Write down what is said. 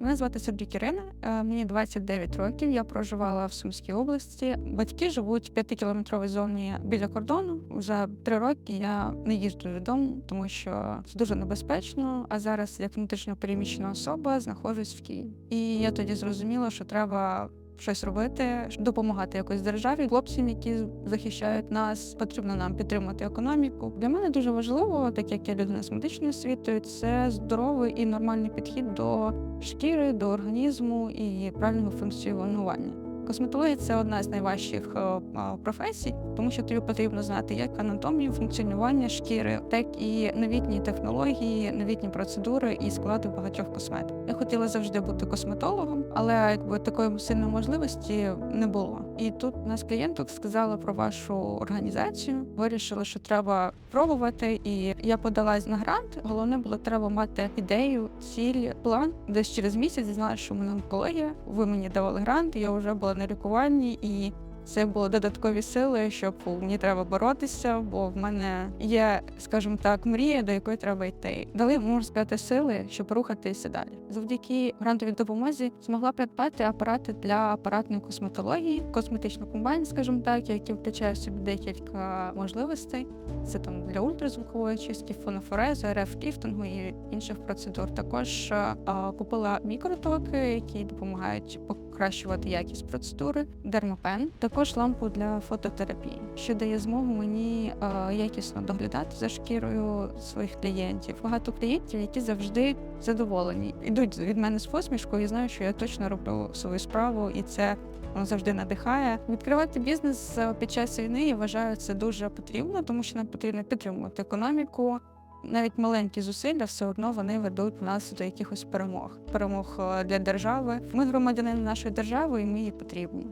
Мене звати Сергій Кірина, е, мені 29 років. Я проживала в Сумській області. Батьки живуть в 5-кілометровій зоні біля кордону. Вже три роки я не їжджу додому, тому що це дуже небезпечно. А зараз, як внутрішньо переміщена особа, знаходжусь в Києві. І я тоді зрозуміла, що треба. Щось робити, допомагати якось державі, хлопцям, які захищають нас. Потрібно нам підтримати економіку. Для мене дуже важливо, так як я людина з медичною освітою, це здоровий і нормальний підхід до шкіри, до організму і правильного функціонування. Косметологія це одна з найважчих е, професій, тому що тобі потрібно знати як анатомію, функціонування шкіри, так і новітні технології, новітні процедури і склади багатьох косметик. Я хотіла завжди бути косметологом, але якби такої сильної можливості не було. І тут нас клієнток сказала про вашу організацію. Вирішили, що треба пробувати. І я подалась на грант. Головне було треба мати ідею, ціль, план. Десь через місяць знала, що в мене онкологія. Ви мені давали грант. Я вже була на лікуванні і. Це були додаткові сили, щоб мені треба боротися, бо в мене є, скажімо так, мрія, до якої треба йти. Дали можна сказати сили, щоб рухатися далі. Завдяки грантовій допомозі змогла придбати апарати для апаратної косметології, косметичну комбайн, скажімо так, який включає в собі декілька можливостей. Це там для ультразвукової чистки, фонофорезу, РФ ліфтингу і інших процедур. Також а, купила мікротоки, які допомагають покращувати якість процедури, дермопен, також лампу для фототерапії, що дає змогу мені а, якісно доглядати за шкірою своїх клієнтів. Багато клієнтів, які завжди задоволені, ідуть від мене з посмішкою і знають, що я точно роблю свою справу, і це воно завжди надихає. Відкривати бізнес е, під час війни я вважаю це дуже потрібно, тому що нам потрібно підтримувати економіку. Навіть маленькі зусилля все одно вони ведуть нас до якихось перемог. Перемог е, для держави. Ми громадянини нашої держави, і ми їй потрібні.